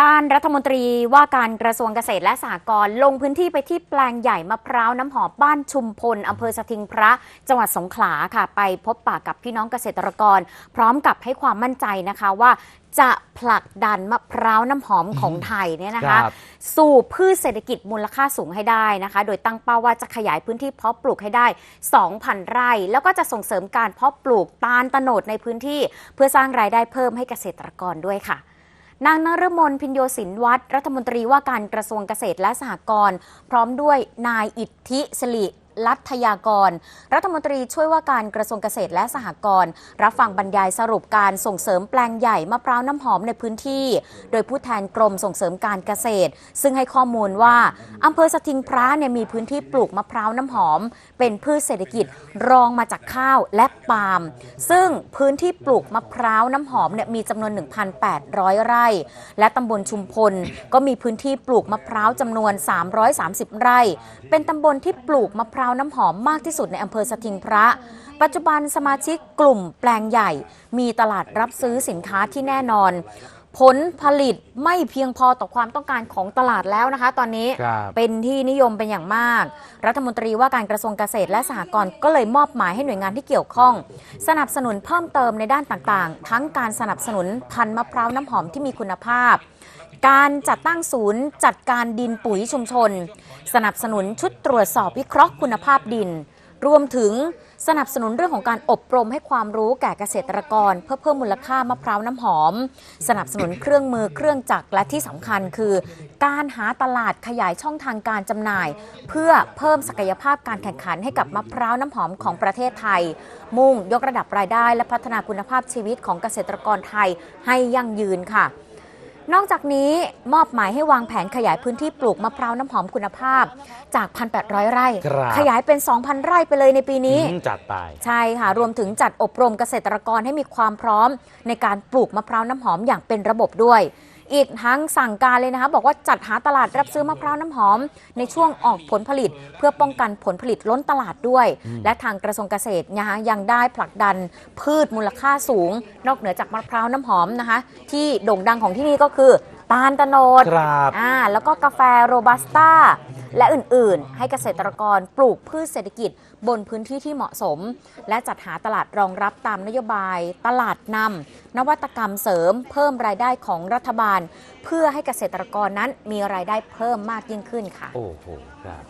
ด้านรัฐมนตรีว่าการกระทรวงเกษตรและสหกรณ์ลงพื้นที่ไปที่แปลงใหญ่มะพร้าวน้ำหอมบ้านชุมพลอำเภอสถิงพระ จังหวัดสงขลาค่ะ ไปพบปะกับพี่น้องเกษตรกร พร้อมกับให้ความมั่นใจนะคะว่าจะผลักดันมะพร้าวน้ำหอมของไทยเนี่ยนะคะครับสู่พืชเศรษฐกิจมูลค่าสูงให้ได้นะคะ โดยตั้งเป้าว่าจะขยายพื้นที่เพาะปลูกให้ได้ 2,000 ไร่ แล้วก็จะส่งเสริมการเพาะปลูกตาลตะโนดในพื้นที่ เพื่อสร้างรายได้เพิ่มให้เกษตรกรด้วยค่ะ นางนฤมลพินโยสินวัตรรัฐมนตรีว่าการกระทรวงเกษตรและสหกรณ์พร้อมด้วยนายอิทธิสลิ ลัทยากร รัฐมนตรีช่วยว่าการกระทรวงเกษตรและสหกรณ์รับฟังบรรยายสรุปการส่งเสริมแปลงใหญ่มะพร้าวน้ำหอมในพื้นที่ โดยผู้แทนกรมส่งเสริมการเกษตร ซึ่งให้ข้อมูลว่าอำเภอสทิงพระเนี่ยมีพื้นที่ปลูกมะพร้าวน้ำหอม เป็นพืชเศรษฐกิจรองมาจากข้าวและปาล์มซึ่งพื้นที่ปลูกมะพร้าวน้ำหอมเนี่ยมีจำนวน 1,800 ไร่ และตำบลชุมพลก็มีพื้นที่ปลูกมะพร้าวจำนวน 330 ไร่ เป็นตำบลที่ปลูกมะพร้าวน้ำหอมมากที่สุดในอำเภอสทิงพระ ปัจจุบันสมาชิกกลุ่มแปลงใหญ่ มีตลาดรับซื้อสินค้าที่แน่นอน ผลผลิตไม่เพียงพอต่อความต้องการของตลาดแล้วนะคะ ตอนนี้ครับเป็นที่นิยมเป็นอย่างมาก รัฐมนตรีว่าการกระทรวงเกษตรและสหกรณ์ก็เลยมอบหมายให้หน่วยงานที่เกี่ยวข้อง สนับสนุนเพิ่มเติมในด้านต่างๆ ทั้งการสนับสนุนพันธุ์มะพร้าวน้ำหอมที่มีคุณภาพ การจัดตั้งศูนย์จัดการดินปุ๋ยชุมชน สนับสนุนชุดตรวจสอบวิเคราะห์คุณภาพดิน รวมถึงสนับสนุนเรื่องของการอบรมให้ความรู้แก่เกษตรกร เพื่อเพิ่มมูลค่ามะพร้าวน้ำหอม สนับสนุนเครื่องมือเครื่องจักรและที่สำคัญคือ การหาตลาดขยายช่องทางการจำหน่าย เพื่อเพิ่มศักยภาพการแข่งขันให้กับมะพร้าวน้ำหอมของประเทศไทย มุ่งยกระดับรายได้ และพัฒนาคุณภาพชีวิตของเกษตรกรไทยให้ยั่งยืนค่ะ นอกจากนี้มอบหมายให้วางแผนขยายพื้นที่ปลูกมะพร้าวน้ำหอมคุณภาพ จาก 1,800 ไร่ ครับ ขยายเป็น 2,000 ไร่ไปเลยในปีนี้ อืมจัดไปใช่ค่ะ รวมถึงจัดอบรมเกษตรกรให้มีความพร้อม ในการปลูกมะพร้าวน้ำหอมอย่างเป็นระบบด้วย อีกทั้งสั่งการเลยนะคะ บอกว่าจัดหาตลาดรับซื้อมะพร้าวน้ำหอม ในช่วงออกผลผลิต เพื่อป้องกันผลผลิตล้นตลาดด้วย และทางกระทรวงเกษตรนะคะยังได้ผลักดันพืชมูลค่าสูง นอกเหนือจากมะพร้าวน้ำหอมนะคะ ที่โด่งดังของที่นี่ก็คือตาลตะโนดครับอ่าแล้วก็กาแฟโรบัสต้า และอื่นๆ ให้เกษตรกรปลูกพืชเศรษฐกิจบนพื้นที่ที่เหมาะสม และจัดหาตลาดรองรับตามนโยบาย ตลาดนำนวัตกรรมเสริม เพิ่มรายได้ของรัฐบาล เพื่อให้เกษตรกรนั้นมีรายได้เพิ่มมากยิ่งขึ้นค่ะ โอ้โหครับ